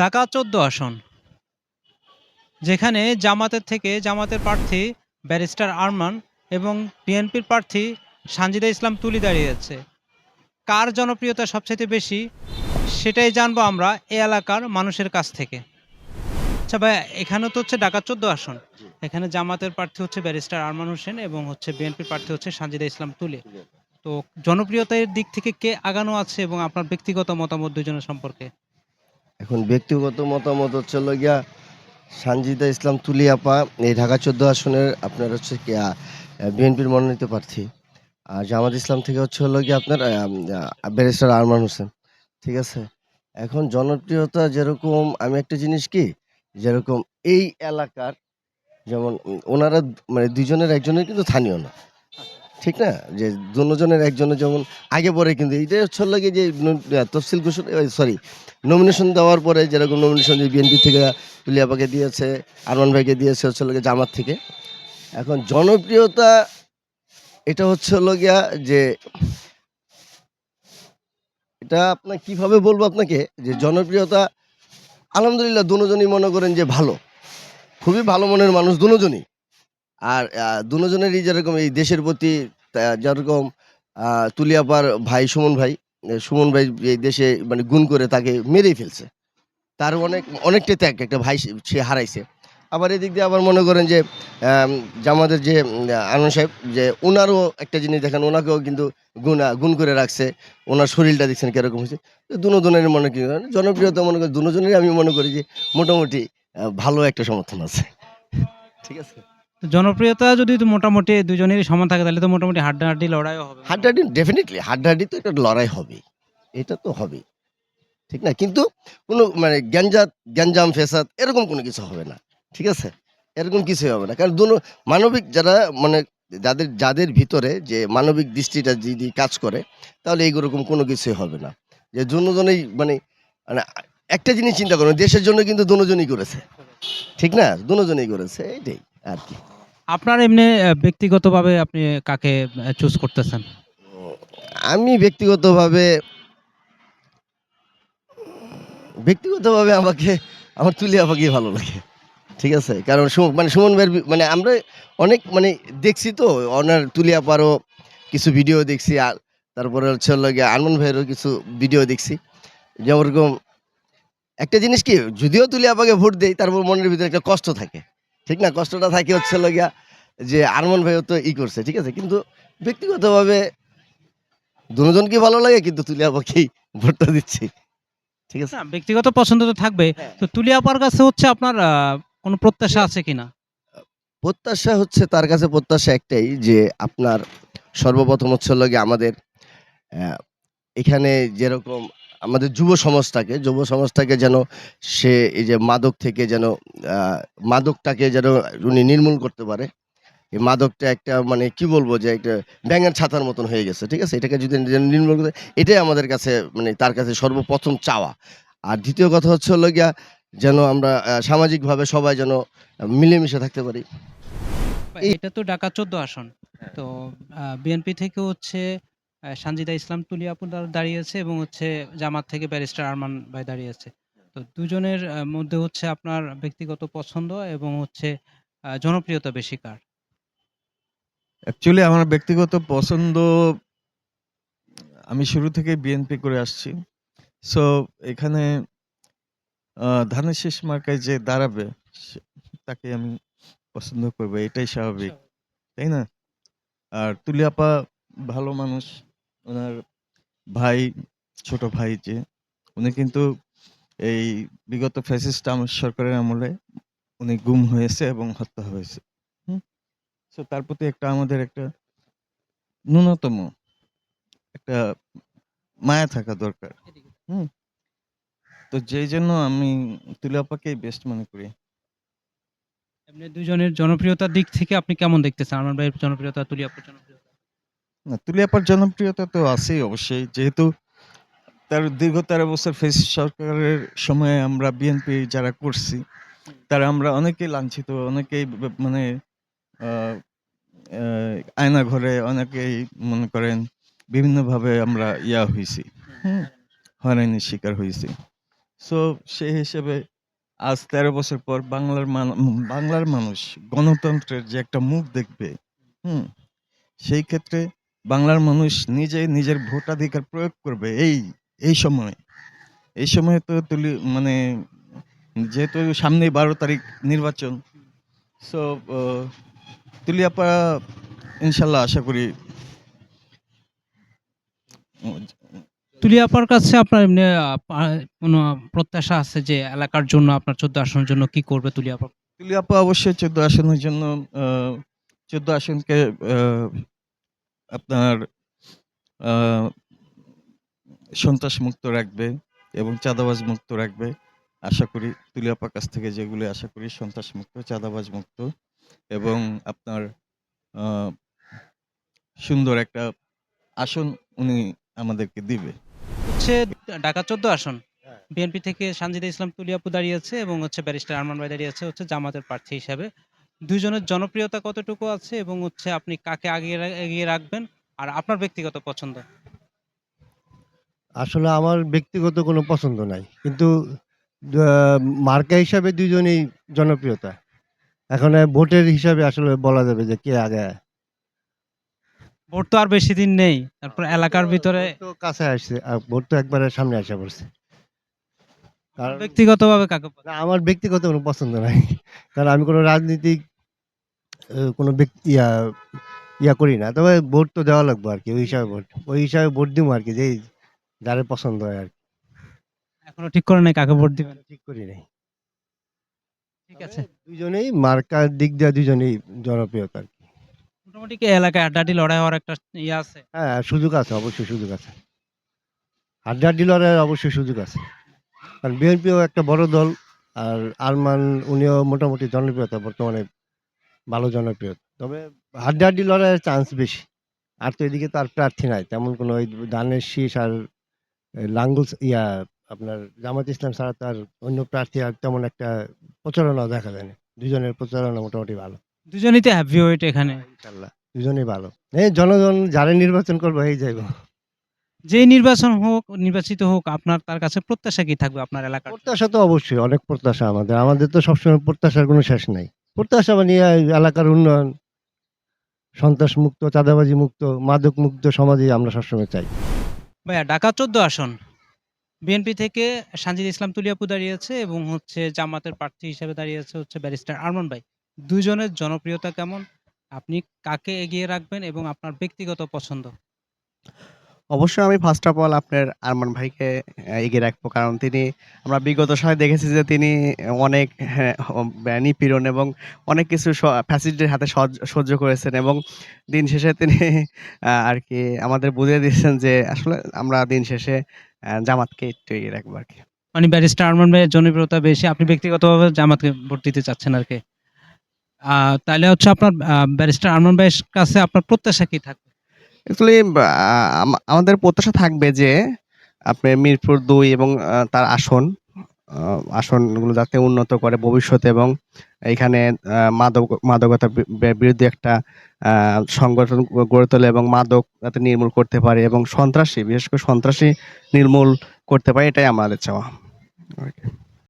ঢাকা চোদ্দ আসন, যেখানে জামাতের থেকে জামাতের প্রার্থী ব্যারিস্টার আরমান এবং বিএনপির প্রার্থী সানজিদা ইসলাম তুলি দাঁড়িয়েছে কার জনপ্রিয়তা সবচেয়ে বেশি, সেটাই জানব আমরা এ এলাকার মানুষের কাছ থেকে। আচ্ছা ভাই এখানে তো হচ্ছে ঢাকা চোদ্দ আসন, এখানে জামাতের প্রার্থী হচ্ছে ব্যারিস্টার আরমান হোসেন এবং হচ্ছে বিএনপির প্রার্থী হচ্ছে সানজিদা ইসলাম তুলি। তো জনপ্রিয়তার দিক থেকে কে আগানো আছে এবং আপনার ব্যক্তিগত মতামত দুজনের সম্পর্কে? এখন ব্যক্তিগত মতামত হচ্ছে গিয়া সানজিদা ইসলাম তুলিয়াপা, এই ঢাকা চোদ্দ আসনের আপনার হচ্ছে কি বিএনপির মনোনীত প্রার্থী। আর জামাত ইসলাম থেকে হচ্ছে হলো গিয়ে আপনার ব্যারিস্টার আরমান হোসেন। ঠিক আছে? এখন জনপ্রিয়তা যেরকম, আমি একটা জিনিস কি, যেরকম এই এলাকার, যেমন ওনারা মানে দুজনের একজনের কিন্তু স্থানীয় না। ঠিক না? যে দুজনের একজনের যেমন আগে পরে কিন্তু এইটাই হচ্ছে হলো গিয়ে যে তফসিল ঘোষণা সরি নমিনেশন দেওয়ার পরে যেরকম নমিনেশন যে বিএনপি থেকে তুলিয়াপাকে দিয়েছে, আরমান ভাইকে দিয়েছে হচ্ছে হলো গিয়ে জামাত থেকে। এখন জনপ্রিয়তা, এটা হচ্ছে হলো গিয়া যে, এটা আপনার কীভাবে বলব আপনাকে? যে জনপ্রিয়তা, আলহামদুলিল্লাহ দুজনই মনে করেন যে ভালো। খুবই ভালো মনের মানুষ দুজনই। আর দুজনেরই যেরকম এই দেশের প্রতি যেরকম তুলিয়াপার ভাই সুমন ভাই সুমন ভাই এই দেশে মানে গুণ করে তাকে মেরেই ফেলছে। তার অনেক অনেকটা ত্যাগ একটা ভাই সে- হারাইছে। আবার এদিক দিয়ে আবার মনে করেন যে আমাদের যে আনন্দ সাহেব, যে ওনারও একটা জিনিস দেখেন ওনাকেও কিন্তু গুণ গুণ করে রাখছে। ওনার শরীরটা দেখছেন কীরকম হয়েছে। দুজনের মনে কি, জনপ্রিয়তা মনে করি দুজনেরই আমি মনে করি যে মোটামুটি ভালো একটা সমর্থন আছে। ঠিক আছে? জনপ্রিয়তা যদি মোটামুটি দুজনেরই সমান থাকে, তাহলে তো মোটামুটি হাড্ডাহাড্ডি লড়াইও হবে। হাড্ডাহাড্ডি ডেফিনেটলি হাড্ডাহাড্ডি তো একটা লড়াই হবে এটা তো হবেই। ঠিক না? কিন্তু কোনো মানে গ্যাঞ্জাত গ্যাঞ্জাম, ফেসাদ এরকম কোনো কিছু হবে না। ঠিক আছে? এরকম কিছুই হবে না। কারণ দুনো মানবিক যারা মানে যাদের যাদের ভিতরে যে মানবিক দৃষ্টিটা যদি কাজ করে, তাহলে এইরকম কোনো কিছুই হবে না। যে দুজনেই মানে মানে একটা জিনিস চিন্তা করুন দেশের জন্য কিন্তু দুজনই করেছে। ঠিক না? দুজনেই করেছে, এইটাই আর কি। আপনার এমনি ব্যক্তিগতভাবে আপনি কাকে চুজ করতেছেন? আমি ব্যক্তিগতভাবে ব্যক্তিগতভাবে আমাকে, আমার তুলি আপাকেই ভালো লাগে। ঠিক আছে? কারণ মানে সুমন ভাইয়ের মানে আমরা অনেক মানে দেখছি তো, ওনার তুলি আপারও কিছু ভিডিও দেখছি, আর তারপরে হচ্ছে হলো গিয়ে আনমন ভাইয়েরও কিছু ভিডিও দেখছি। যেমন একটা জিনিস কি, যদিও তুলি আপাকে ভোট দেই, তারপর মনের ভিতরে একটা কষ্ট থাকে। ঠিক না? কষ্টটা থাকে হচ্ছে হলো গিয়া যে আরমন ভাইও তো ই করছে ঠিক আছে? কিন্তু ব্যক্তিগতভাবে দুজনকে ভালো লাগে? কিন্তু তুলিয়া পাখি ভোটটা দিচ্ছি ঠিক আছে? ব্যক্তিগত পছন্দ তো থাকবে হ্যাঁ। তো তুলিয়াপার কাছে হচ্ছে আপনার কোনো প্রত্যাশা আছে কিনা? প্রত্যাশা হচ্ছে তার কাছে প্রত্যাশা একটাই যে আপনার সর্বপ্রথম হচ্ছে হলো গিয়ে আমাদের আহ, এখানে যেরকম আমাদের যুব সমাজটাকে যুব সমাজটাকে যেন সে এই যে মাদক থেকে যেন মাদকটাকে যেন উনি নির্মূল করতে পারে। এই মাদকটা একটা মানে কি বলব যে একটা ব্যাঙের ছাতার মতন হয়ে গেছে, ঠিক আছে? এটাকে যদি নির্মূল করতে, এটাই আমাদের কাছে মানে তার কাছে সর্বপ্রথম চাওয়া। আর দ্বিতীয় কথা হচ্ছে হলো গিয়া যেন আমরা সামাজিকভাবে সবাই যেন মিলেমিশে থাকতে পারি। এটা তো ঢাকা চোদ্দ আসন। তো বিএনপি থেকে হচ্ছে সানজিদা ইসলাম তুলি আপু দা- দাঁড়িয়েছে এবং হচ্ছে জামাত থেকে ব্যারিস্টার আরমান ভাই দাঁড়িয়েছে। তো দুজনের মধ্যে হচ্ছে আপনার ব্যক্তিগত পছন্দ এবং হচ্ছে জনপ্রিয়তা বেশি কার? অ্যাকচুয়ালি আমার ব্যক্তিগত পছন্দ আমি শুরু থেকে বিএনপি করে আসছি। সো এখানে আহ, ধানের শেষ মার্কায় যে দাঁড়াবে সে- তাকে আমি পছন্দ করব এটাই স্বাভাবিক। তাই না? আর তুলিয়াপা ভালো মানুষ। ওনার ভাই ছোট ভাই যে উনি কিন্তু এই বিগত ফ্যাসিস্ট আম- সরকারের আমলে উনি গুম হয়েছে এবং হত্যা হয়েছে। হুম? সো তার প্রতি একটা আমাদের একটা ন্যূনতম একটা মায়া থাকা দরকার। হুম? তো যেই জন্য আমি তুলাপাকেই বেস্ট মনে করি। এমনি দুজনের জনপ্রিয়তার দিক থেকে আপনি কেমন দেখতেছেন আমার ভাইয়ের জনপ্রিয়তা তুলি আপুর জনপ্রিয়তা? না তুলিয়াপার জনপ্রিয়তা তো আছেই অবশ্যই। যেহেতু তার দীর্ঘ তেরো বছর ফেস সরকারের সময়ে আমরা বিএনপি যারা করছি, তারা আমরা অনেকেই লাঞ্ছিত, অনেকেই মানে আয়না ঘরে অনেকেই মনে করেন বিভিন্নভাবে আমরা ইয়া হয়েছি হুম, হয়রানির শিকার হয়েছি সো সেই হিসেবে আজ তেরো বছর পর বাংলার বাংলার মানুষ গণতন্ত্রের যে একটা মুখ দেখবে, হুম, সেই ক্ষেত্রে বাংলার মানুষ নিজে নিজের ভোটাধিকার প্রয়োগ করবে এই এই সময়। এই সময় তো তুলি মানে যেহেতু সামনে বারো তারিখ নির্বাচন সো তুলিয়াপা ইনশাল্লাহ আশা করি তুলিয়াপার কাছে আপনার এমনি কোনো প্রত্যাশা আছে যে এলাকার জন্য আপনার চোদ্দ আসনের জন্য কি করবে তুলিয়াপা তুলিয়াপা অবশ্যই চোদ্দ আসনের জন্য চোদ্দ আসনকে আপনার আহ, সন্ত্রাস মুক্ত রাখবে এবং চাঁদাবাজ মুক্ত রাখবে। আশা করি তুলিয়াপার কাছ থেকে যেগুলো আশা করি সন্ত্রাস মুক্ত চাঁদাবাজ মুক্ত এবং আপনার আহ, সুন্দর একটা আসন উনি আমাদেরকে দিবে। হচ্ছে ঢাকা চোদ্দ আসন। হ্যাঁ। বিএনপি থেকে সানজিদা ইসলাম তুলিয়াপু দাঁড়িয়েছে এবং হচ্ছে ব্যারিস্টার আরমান ভাই দাঁড়িয়েছে হচ্ছে জামাতের প্রার্থী হিসাবে। দুইজনের জনপ্রিয়তা কতটুকু আছে এবং হচ্ছে আপনি কাকে আগিয়ে রা- এগিয়ে রাখবেন আর আপনার ব্যক্তিগত পছন্দ? আসলে আমার ব্যক্তিগত কোনো পছন্দ নাই। কিন্তু আহ, মার্কা হিসাবে দুজনেই জনপ্রিয়তা। এখন আহ, ভোটের হিসাবে আসলে বলা যাবে যে কে আগে ভোট তো আর বেশি দিন নেই তারপর এলাকার ভিতরে ভোট তো কাছে আসছে আর ভোট তো একবারে সামনে আসা পড়ছে। কারণ ব্যক্তিগতভাবে কাকে না, আমার ব্যক্তিগত কোনো পছন্দ নাই। কারণ আমি কোনো রাজনীতিক কোনো ব্যক্তি ইয়া ইয়া করি না। তবে ভোট তো দেওয়া লাগবে আর কি ওই হিসাবে ভোট। ওই হিসাবে ভোট দিব আর কি যে যারে পছন্দ হয় আর কি। এখনও ঠিক করে নাই কাকে ভোট দিবেন? ঠিক করি নাই। ঠিক আছে। দুজনেই মার্কার দিক দিয়ে দুজনেই জনপ্রিয়তা আর কি। মোটামুটি কি এলাকায় আড্ডাডি লড়াই হওয়ার একটা ইয়ে আছে? হ্যাঁ সুযোগ আছে অবশ্যই সুযোগ আছে। হাড্ডা ডিলারের অবশ্যই সুযোগ আছে। কারণ বিএনপিও একটা বড় দল আর আরমান উনিও মোটামুটি জনপ্রিয়তা বর্তমানে ভালো জনপ্রিয়তা তবে হাড্ডা ডিলারের চান্স বেশি। আর তো এদিকে তো আর প্রার্থী নাই তেমন কোনো ওই ধানের শীষ আর লাঙ্গুল ইয়া আপনার জামাত ইসলাম ছাড়া তার অন্য প্রার্থী আর তেমন একটা প্রচারণা দেখা যায় না। দুজনের প্রচারণা মোটামুটি ভালো। দুজনই তো হ্যাপি ওয়েট এখানে। ইনশাল্লাহ দুজনেই ভালো। এই জনগণ যারা নির্বাচন করব এই যাইব। যে নির্বাচন হোক নির্বাচিত হোক আপনার তার কাছে প্রত্যাশা কি থাকবে আপনার এলাকার? প্রত্যাশা তো অবশ্যই অনেক প্রত্যাশা আমাদের। আমাদের তো সবসময় প্রত্যাশার কোনো শেষ নাই। প্রত্যাশা মানে এলাকার উন্নয়ন সন্ত্রাস মুক্ত চাঁদাবাজি মুক্ত মাদক মুক্ত সমাজে আমরা সবসময় চাই। ভাইয়া ঢাকা চোদ্দ আসন। বিএনপি থেকে সানজিদ ইসলাম তুলিয়াপু দাঁড়িয়েছে এবং হচ্ছে জামাতের প্রার্থী হিসেবে দাঁড়িয়েছে হচ্ছে ব্যারিস্টার আরমান ভাই। দুজনের জনপ্রিয়তা কেমন? আপনি কাকে এগিয়ে রাখবেন এবং আপনার ব্যক্তিগত পছন্দ? অবশ্যই আমি ফার্স্ট অফ অল আপনার আরমান ভাইকে এগিয়ে রাখব। কারণ তিনি আমরা বিগত সময় দেখেছি যে তিনি অনেক হ্যাঁ, নিপীড়ন এবং অনেক কিছু ফ্যাসিলিটির হাতে সহ্য- করেছেন এবং দিন শেষে তিনি আর কি আমাদের বুঝিয়ে দিয়েছেন যে আসলে আমরা দিন শেষে জামাতকে একটু এগিয়ে রাখব আর কি। মানে ব্যারিস্টার আরমান ভাইয়ের জনপ্রিয়তা বেশি আপনি ব্যক্তিগতভাবে জামাতকে ভোট দিতে চাচ্ছেন আর কি। তাহলে হচ্ছে আপনার ব্যারিস্টার আরমান ভাইয়ের কাছে আপনার প্রত্যাশা কি থাকবে? অ্যাকচুয়ালি আমাদের প্রত্যাশা থাকবে যে আপনি মিরপুর দুই এবং তার আসন আসনগুলো যাতে উন্নত করে ভবিষ্যতে এবং এখানে মাদক, মাদকতার বিরুদ্ধে একটা সংগঠন গড়ে তোলে এবং মাদক যাতে নির্মূল করতে পারে এবং সন্ত্রাসী, বিশেষ করে সন্ত্রাসী নির্মূল করতে পারে, এটাই আমাদের চাওয়া।